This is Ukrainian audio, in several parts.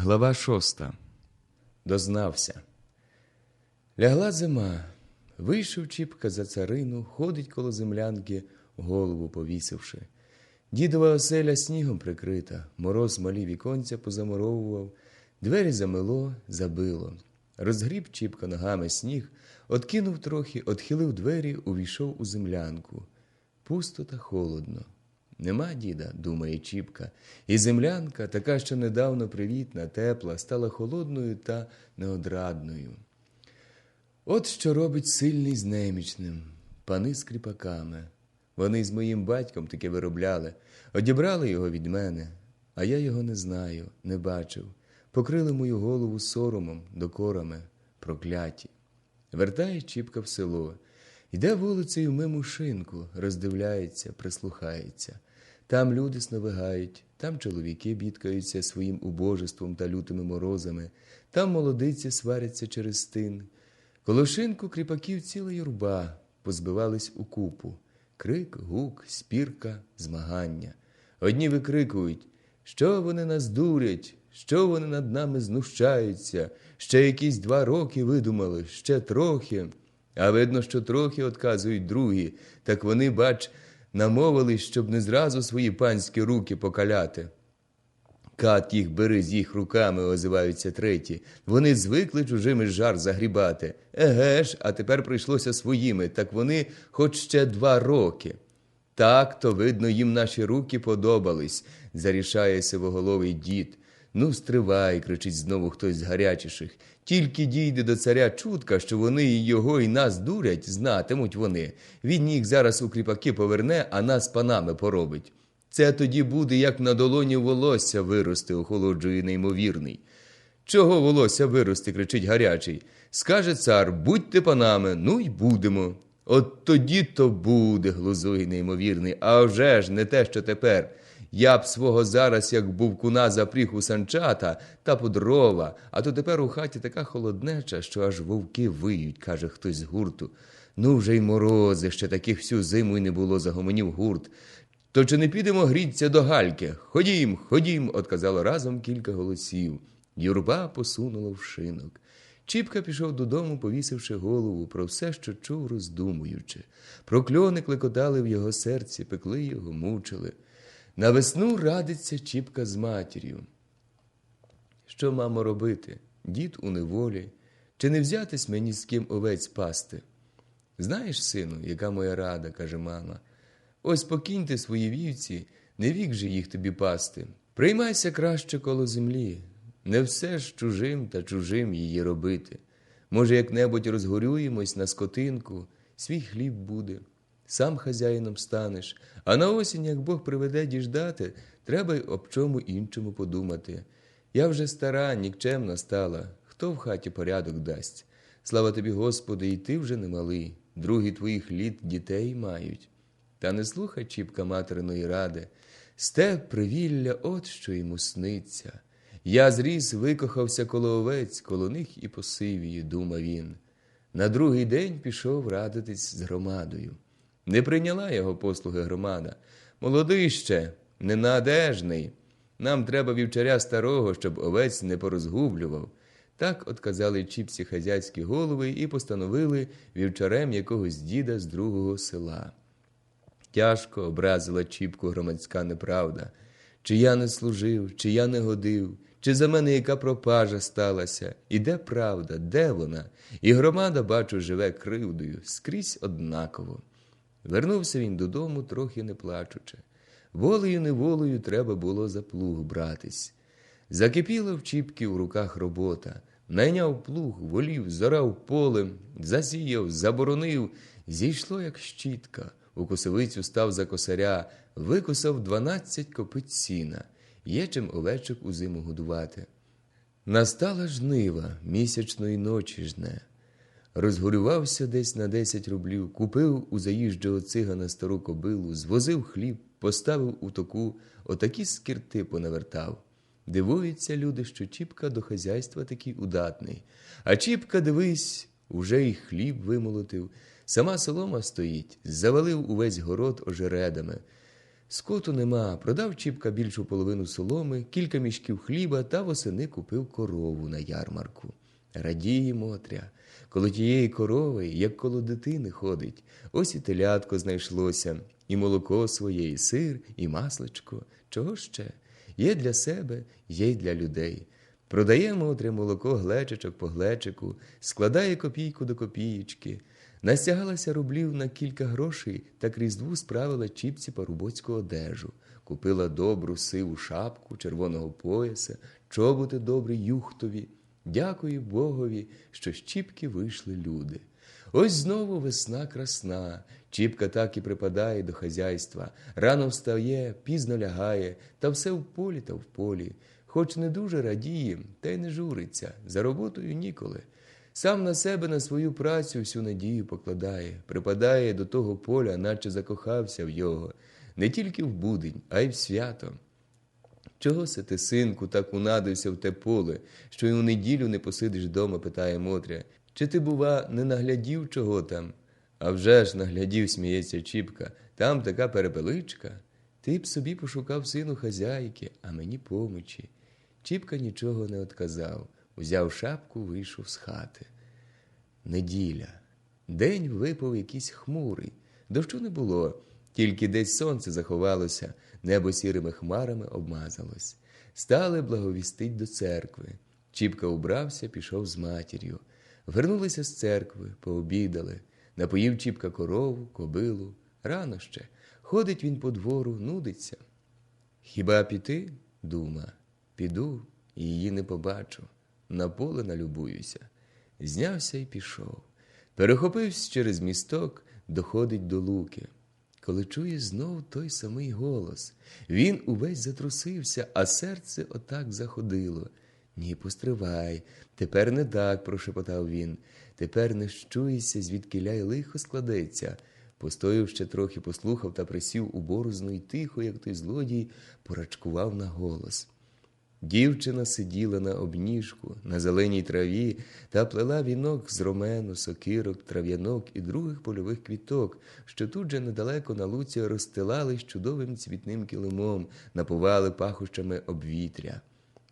Глава шоста. Дознався. Лягла зима. Вийшов Чіпка за царину, ходить коло землянки, голову повісивши. Дідова оселя снігом прикрита, мороз малі віконця позаморовував, двері замело, забило. Розгріб Чіпка ногами сніг, откинув трохи, отхилив двері, увійшов у землянку. Пусто та холодно. Нема діда, думає Чіпка, і землянка, така що недавно привітна, тепла, стала холодною та неодрадною. От що робить сильний з немічним, пани з кріпаками. Вони з моїм батьком таке виробляли, одібрали його від мене, а я його не знаю, не бачив. Покрили мою голову соромом, докорами, прокляті. Вертає Чіпка в село. Йде вулицею мимо шинку, роздивляється, прислухається. Там люди сновигають, там чоловіки бідкаються своїм убожеством та лютими морозами, там молодиці сваряться через стин. Коло шинку кріпаків ціла юрба, позбивались у купу. Крик, гук, спірка, змагання. Одні викрикують, що вони нас дурять, що вони над нами знущаються, ще якісь два роки видумали, ще трохи. А видно, що трохи отказують другі, так вони, бач, намовились, щоб не зразу свої панські руки покаляти. Кат їх бери з їх руками, озиваються треті. Вони звикли чужими жар загрібати. Еге ж, а тепер прийшлося своїми, так вони хоч ще два роки. Так, то, видно, їм наші руки подобались, зарішає сивоголовий дід. Ну, стривай, кричить знову хтось з гарячіших. Тільки дійде до царя чутка, що вони і його, і нас дурять, знатимуть вони. Він їх зараз у кріпаки поверне, а нас панами поробить. Це тоді буде, як на долоні волосся вирости, охолоджує неймовірний. Чого волосся вирости, кричить гарячий. Скаже цар, будьте панами, ну й будемо. От тоді то буде, глузує неймовірний, а вже ж не те, що тепер. Я б свого зараз, як був куна запріг у санчата та по дрова, а то тепер у хаті така холоднеча, що аж вовки виють, каже хтось з гурту. Ну вже й морози, ще таких всю зиму й не було, загомонів гурт. То чи не підемо гріться до гальки? Ходім, ходім, отказало разом кілька голосів. Юрба посунула в шинок. Чіпка пішов додому, повісивши голову про все, що чув, роздумуючи. Прокльони клекотали в його серці, пекли його, мучили. На весну радиться Чіпка з матір'ю. Що, мамо, робити? Дід у неволі, чи не взятись мені з ким овець пасти? Знаєш, сину, яка моя рада, каже мама. Ось покиньте свої вівці, не вік же їх тобі пасти. Приймайся краще коло землі, не все ж чужим та чужим її робити. Може, як-небудь розгорюємось на скотинку, свій хліб буде, сам хазяїном станеш, а на осінь, як Бог приведе діждати, треба й об чому іншому подумати. Я вже стара, нікчемна стала, хто в хаті порядок дасть. Слава тобі, Господи, і ти вже не малий, другі твоїх літ дітей мають. Та не слухай Чіпка материної ради, степ привілля, от що йому сниться. Я зріс, викохався коло овець, коло них і посивію, думав він. На другий день пішов радитись з громадою. Не прийняла його послуги громада. Молодий ще, ненадежний. Нам треба вівчаря старого, щоб овець не порозгублював. Так отказали чіпці хазяйські голови і постановили вівчарем якогось діда з другого села. Тяжко образила Чіпку громадська неправда. Чи я не служив, чи я не годив, чи за мене яка пропажа сталася, і де правда, де вона? І громада, бачу, живе кривдою, скрізь однаково. Вернувся він додому, трохи не плачучи. Волею неволею треба було за плуг братись. Закипіла в Чіпки в руках робота. Найняв плуг, волів, зорав полем, засіяв, заборонив, зійшло, як щітка. У косовицю став за косаря, викосав дванадцять копиць сіна. Є чим овечок у зиму годувати. Настала жнива місячної ночі жне. Розгорювався десь на десять рублів, купив у заїжджого цигана стару кобилу, звозив хліб, поставив у току, отакі скірти понавертав. Дивуються люди, що Чіпка до хазяйства такий удатний. А Чіпка, дивись, уже й хліб вимолотив. Сама солома стоїть, завалив увесь город ожередами. Скоту нема, продав Чіпка більшу половину соломи, кілька мішків хліба та восени купив корову на ярмарку. Радіє Мотря, коло тієї корови, як коло дитини ходить. Ось і телятко знайшлося, і молоко своє, і сир, і масличко. Чого ще? Є для себе, є й для людей. Продає Мотря молоко глечичок по глечику, складає копійку до копієчки. Настягалася рублів на кілька грошей та крізь дву справила чіпці парубоцьку одежу, купила добру сиву шапку, червоного пояса, чоботи добрі юхтові. Дякую Богові, що з Чіпки вийшли люди. Ось знову весна красна. Чіпка так і припадає до хазяйства. Рано встає, пізно лягає, та все в полі та в полі. Хоч не дуже радіє, та й не журиться, за роботою ніколи. Сам на себе, на свою працю всю надію покладає, припадає до того поля, наче закохався в його, не тільки в будень, а й в свято. Чого се ти, синку, так унадився в те поле, що й у неділю не посидиш дома, питає Мотря. Чи ти, бува, не наглядів чого там? А вже ж наглядів, сміється Чіпка, там така перепеличка. Ти б собі пошукав сину хазяйки, а мені помочі. Чіпка нічого не отказав, узяв шапку, вийшов з хати. Неділя. День випав якийсь хмурий. Дощу не було, тільки десь сонце заховалося, небо сірими хмарами обмазалось. Стали благовістить до церкви. Чіпка убрався, пішов з матір'ю. Вернулися з церкви, пообідали. Напоїв Чіпка корову, кобилу. Рано ще. Ходить він по двору, нудиться. Хіба піти? дума. Піду і її не побачу. На поле налюбуюся. Знявся і пішов. Перехопився через місток, доходить до луки. Коли чує знов той самий голос, він увесь затрусився, а серце отак заходило. Ні, постривай, тепер не так, прошепотав він. Тепер не щуєшся, звідкиля й лихо складеться. Постояв ще трохи, послухав та присів у борозну і тихо, як той злодій, порачкував на голос. Дівчина сиділа на обніжку, на зеленій траві та плела вінок з ромену, сокирок, трав'янок і других польових квіток, що тут же недалеко на луці розстилались чудовим цвітним килимом, напували пахощами обвітря.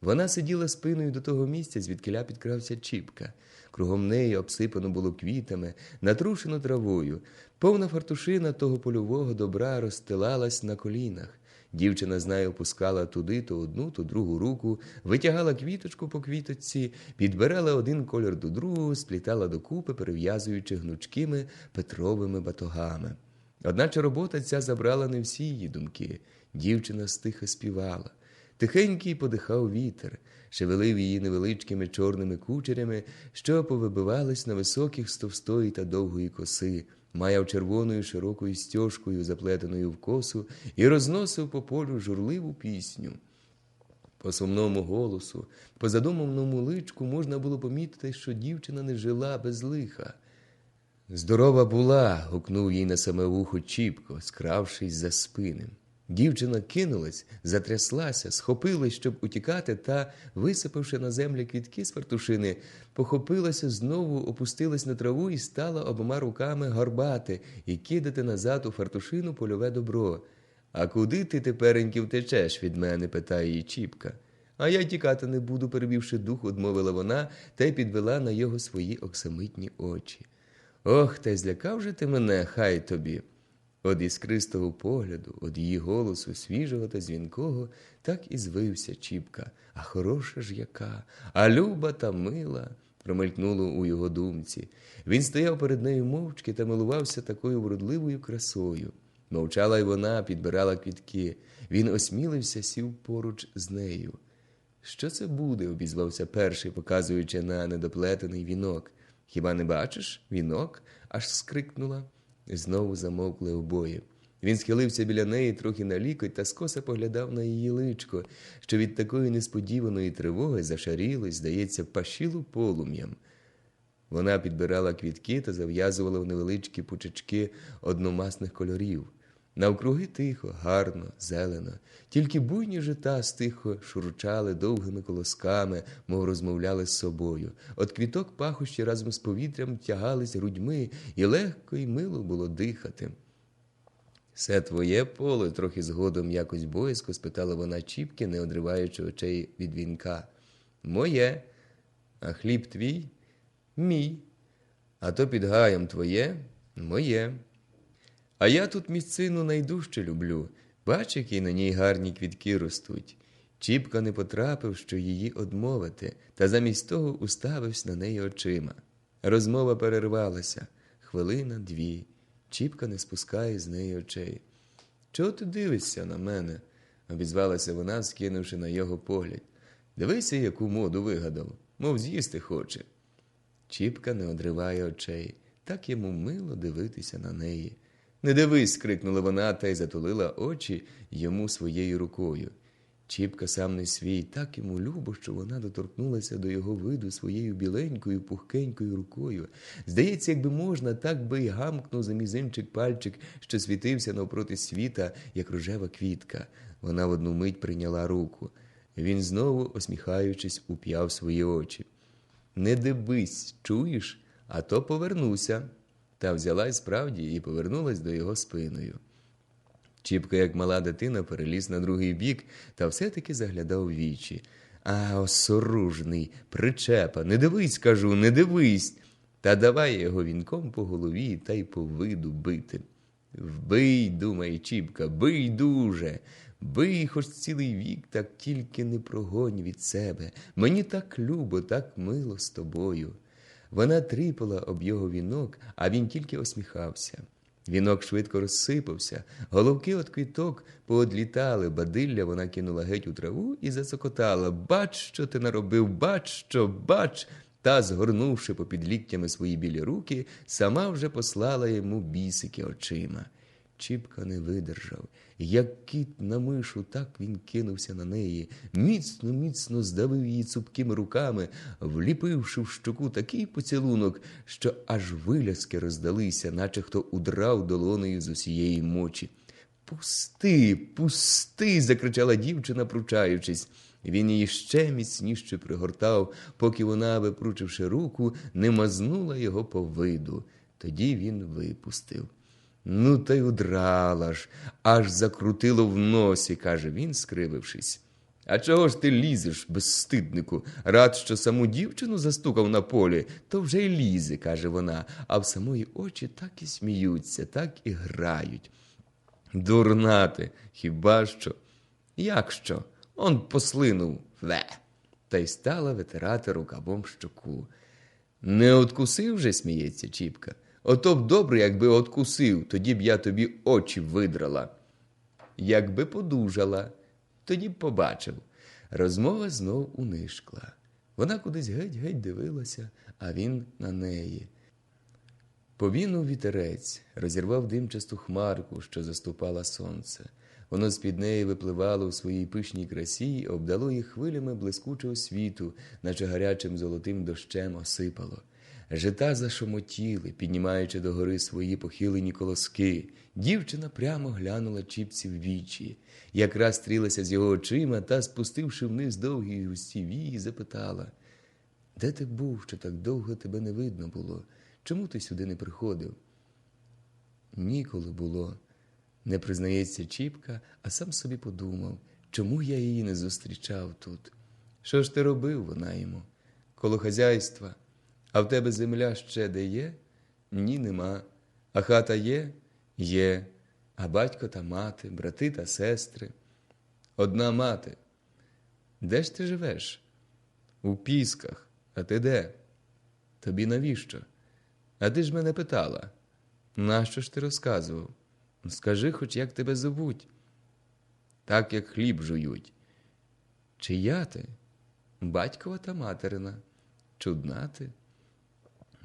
Вона сиділа спиною до того місця, звідкиля підкрався Чіпка. Кругом неї обсипано було квітами, натрушено травою. Повна фартушина того польового добра розстилалась на колінах. Дівчина з нею опускала туди то одну, то другу руку, витягала квіточку по квіточці, підбирала один колір до другого, сплітала докупи, перев'язуючи гнучкими петровими батогами. Одначе робота ця забрала не всі її думки. Дівчина стиха співала. Тихенький подихав вітер, шевелив її невеличкими чорними кучерями, що повибивались на високих з товстої та довгої коси, маяв червоною широкою стяжкою, заплетеною в косу, і розносив по полю журливу пісню. По сумному голосу, по задуманому личку можна було помітити, що дівчина не жила без лиха. Здорова була, гукнув їй на саме вухо Чіпко, скравшись за спинем. Дівчина кинулась, затряслася, схопилась, щоб утікати, та, висипавши на землю квітки з фартушини, похопилася знову, опустилась на траву і стала обома руками горбати і кидати назад у фартушину польове добро. А куди ти тепереньки втечеш від мене? питає її Чіпка. А я тікати не буду, перевівши дух, одмовила вона та й підвела на його свої оксамитні очі. Ох, та й злякав же ти мене, хай тобі. Од іскристого погляду, од її голосу свіжого та дзвінкого, так і звився Чіпка. А хороша ж яка, а люба та мила, промелькнуло у його думці. Він стояв перед нею мовчки та милувався такою вродливою красою. Мовчала й вона, підбирала квітки. Він осмілився, сів поруч з нею. Що це буде? обізвався перший, показуючи на недоплетений вінок. Хіба не бачиш? Вінок? аж скрикнула. Знову замовкли обоє. Він схилився біля неї трохи на лікоть та скоса поглядав на її личко, що від такої несподіваної тривоги зашарілось, здається, пашіло полум'ям. Вона підбирала квітки та зав'язувала в невеличкі пучечки одномасних кольорів. Навкруги тихо, гарно, зелено, тільки буйні жита стихо шурчали довгими колосками, мов розмовляли з собою. От квіток пахощі разом з повітрям тягались грудьми, і легко і мило було дихати. Все твоє поле, трохи згодом якось боязко спитала вона Чіпки, не одриваючи очей від вінка. Моє, а хліб твій? Мій. А то під гаєм твоє? Моє. А я тут місцину найдужче люблю. Бач, які на ній гарні квітки ростуть. Чіпка не потрапив, що її одмовити, та замість того уставився на неї очима. Розмова перервалася. Хвилина, дві. Чіпка не спускає з неї очей. Чого ти дивишся на мене? обізвалася вона, скинувши на його погляд. Дивися, яку моду вигадав, мов з'їсти хоче. Чіпка не одриває очей, так йому мило дивитися на неї. Не дивись, крикнула вона та й затулила очі йому своєю рукою. Чіпка сам не свій, так йому любо, що вона доторкнулася до його виду своєю біленькою, пухкенькою рукою. Здається, якби можна, так би й гамкнув за мізинчик пальчик, що світився навпроти світа, як рожева квітка. Вона в одну мить прийняла руку. Він знову, усміхаючись, уп'яв свої очі. Не дивись, чуєш, а то повернуся. Та взяла й справді і повернулась до його спиною. Чіпка, як мала дитина, переліз на другий бік та все-таки заглядав вічі. А, осоружний, причепа, не дивись, кажу, не дивись. Та давай його вінком по голові та й по виду бити. Вбий, думає Чіпка, бий дуже. Бий хоч цілий вік, так тільки не прогонь від себе. Мені так любо, так мило з тобою. Вона тріпала об його вінок, а він тільки осміхався. Вінок швидко розсипався, головки від квіток поодлітали, бадилля вона кинула геть у траву і зацокотала. Бач, що ти наробив, бач, що, бач. Та, згорнувши попід ліктями свої білі руки, сама вже послала йому бісики очима. Чіпка не видержав. Як кіт на мишу, так він кинувся на неї, міцно, міцно здавив її цупкими руками, вліпивши в щоку такий поцілунок, що аж виляски роздалися, наче хто удрав долонею з усієї мочі. Пусти, пусти. закричала дівчина, пручаючись. Він її ще міцніше пригортав, поки вона, випручивши руку, не мазнула його по виду. Тоді він випустив. Ну, та й удрала ж, аж закрутило в носі, каже він, скривившись. А чого ж ти лізеш, безстиднику? Рад, що саму дівчину застукав на полі, то вже й лізе, каже вона, а в самої очі так і сміються, так і грають. Дурна ти, хіба що? Як що? Он послинув ве. Та й стала витирати рукавом щоку. Не откусив же, сміється Чіпка. Ото б добре, якби откусив, тоді б я тобі очі видрала. Якби подужала, тоді б побачив. Розмова знов унишкла. Вона кудись геть-геть дивилася, а він на неї. Повінув вітерець, розірвав димчасту хмарку, що заступала сонце. Воно з-під неї випливало в своїй пишній красі і обдало їх хвилями блискучого світу, наче гарячим золотим дощем осипало. Жита зашомотіли, піднімаючи догори свої похилені колоски. Дівчина прямо глянула чіпці в вічі. Якраз стрілася з його очима та, спустивши вниз довгі густі вії, запитала Де ти був, що так довго тебе не видно було? Чому ти сюди не приходив? Ніколи було, не признається Чіпка, а сам собі подумав, чому я її не зустрічав тут. Що ж ти робив вона йому? Коло хазяйства. А в тебе земля ще де є? Ні, нема. А хата є? Є. А батько та мати, брати та сестри. Одна мати. Де ж ти живеш? У Пісках. А ти де? Тобі навіщо? А ти ж мене питала. Нащо ж ти розказував? Скажи хоч, як тебе зовуть. Так, як хліб жують. Чия ти? Батькова та материна. Чудна ти.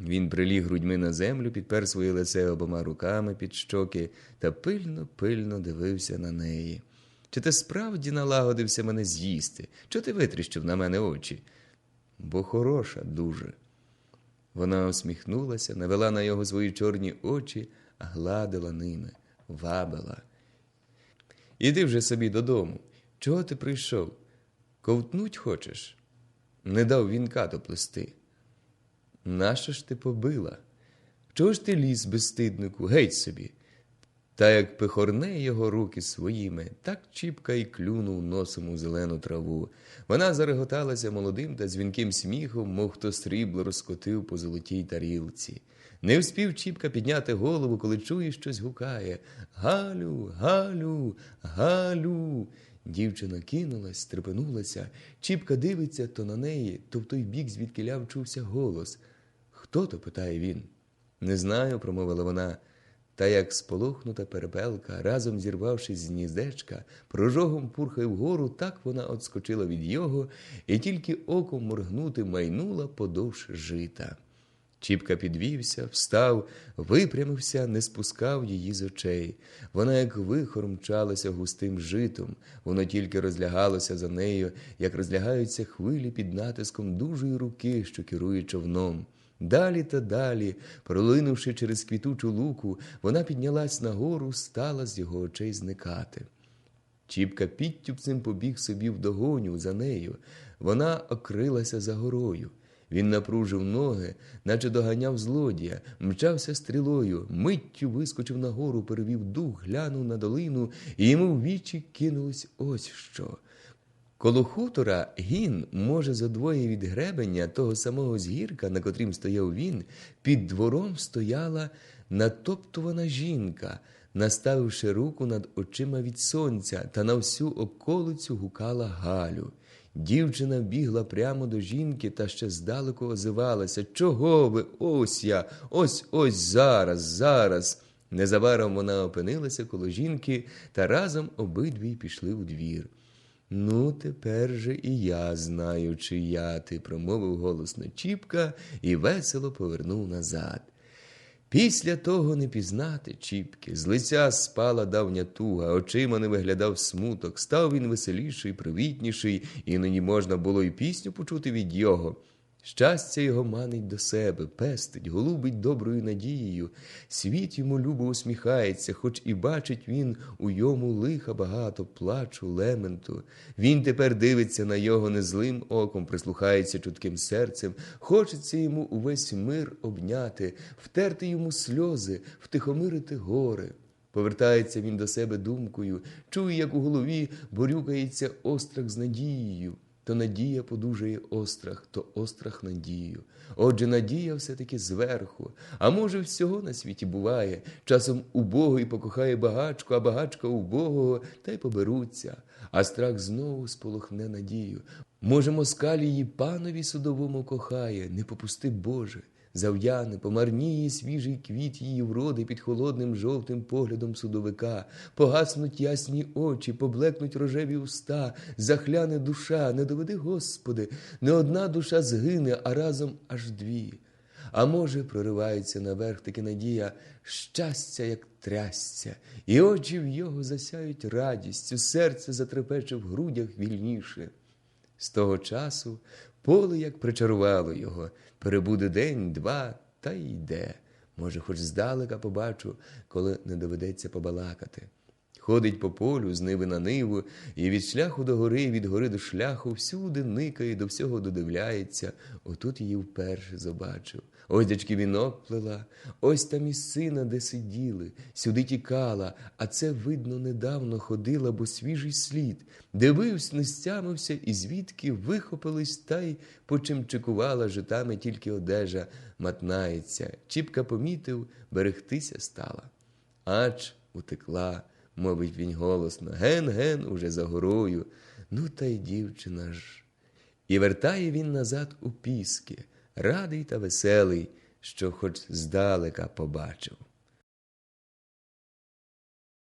Він приліг грудьми на землю, підпер своє лице обома руками під щоки та пильно, пильно дивився на неї. Чи ти справді налагодився мене з'їсти? Чого ти витріщив на мене очі? Бо хороша дуже. Вона усміхнулася, навела на його свої чорні очі, гладила ними, вабила. Іди вже собі додому. Чого ти прийшов? Ковтнуть хочеш? Не дав вінка доплести. Нащо ж ти побила? Чого ж ти ліз, безстиднику, геть собі? Та як пихорне його руки своїми, так чіпка й клюнув носом у зелену траву. Вона зареготалася молодим та дзвінким сміхом, мов хто срібло розкотив по золотій тарілці. Не вспів Чіпка підняти голову, коли чує, щось гукає Галю, Галю, Галю. Дівчина кинулась, стрепенулася. Чіпка дивиться то на неї, то в той бік, звідки чувся голос. Хто то? питає він. Не знаю, промовила вона. Та як сполохнута перепелка, разом зірвавшись з гніздечка, прожогом пурхає вгору, так вона отскочила від його і тільки оком моргнути майнула подовж жита. Чіпка підвівся, встав, випрямився, не спускав її з очей. Вона, як вихор, мчалася густим житом, воно тільки розлягалося за нею, як розлягаються хвилі під натиском дужої руки, що керує човном. Далі та далі, пролинувши через квітучу луку, вона піднялась нагору, стала з його очей зникати. Чіпка підтюпцем побіг собі вдогоню за нею. Вона окрилася за горою. Він напружив ноги, наче доганяв злодія, мчався стрілою, миттю вискочив нагору, перевів дух, глянув на долину, і йому в вічі кинулось ось що. Коло хутора гін, може, за двоє від гребеня того самого згірка, на котрім стояв він, під двором стояла натоптувана жінка, наставивши руку над очима від сонця, та на всю околицю гукала Галю. Дівчина бігла прямо до жінки та ще здалеку озивалася. Чого ви? Ось я, ось ось зараз, зараз. Незабаром вона опинилася коло жінки та разом обидві пішли у двір. Ну, тепер же і я знаю, чия ти, промовив голосно Чіпка і весело повернув назад. Після того не пізнати Чіпки, з лиця спала давня туга, очима не виглядав смуток, став він веселіший, привітніший, іноді можна було й пісню почути від його. Щастя його манить до себе, пестить, голубить доброю надією. Світ йому любо усміхається, хоч і бачить він у йому лиха багато плачу, лементу. Він тепер дивиться на його незлим оком, прислухається чутким серцем, хочеться йому увесь мир обняти, втерти йому сльози, втихомирити гори. Повертається він до себе думкою, чує, як у голові борюкається острах з надією. То надія подужає острах, то острах надію. Отже, надія все-таки зверху. А може, всього на світі буває. Часом убогий покохає багачку, а багачка убогого, та й поберуться. А страх знову сполохне надію. Може, москаль її панові судовому кохає, не попусти Боже. Зав'яне, помарніє свіжий квіт її вроди під холодним жовтим поглядом судовика, погаснуть ясні очі, поблекнуть рожеві уста, захляне душа, не доведи, Господи, не одна душа згине, а разом аж дві. А може, проривається наверх таки надія, щастя, як трясця, і очі в його засяють радістю, серце затрепече в грудях вільніше. З того часу поле як причарувало його, перебуде день, два, та йде. Може, хоч здалека побачу, коли не доведеться побалакати. Ходить по полю з ниви на ниву, і від шляху до гори, від гори до шляху, всюди никає, до всього додивляється. Отут її вперше побачив. Ось дячки вінок плела, ось там і сина, де сиділи, сюди тікала, а це, видно, недавно ходила, бо свіжий слід. Дивився, не стямився, і звідки вихопились, та й почимчикувала житами тільки одежа матнається. Чіпка помітив, берегтися стала. Ач утекла мовить він голосно, ген-ген уже за горою. Ну, та й дівчина ж. І вертає він назад у піски, радий та веселий, що хоч здалека побачив.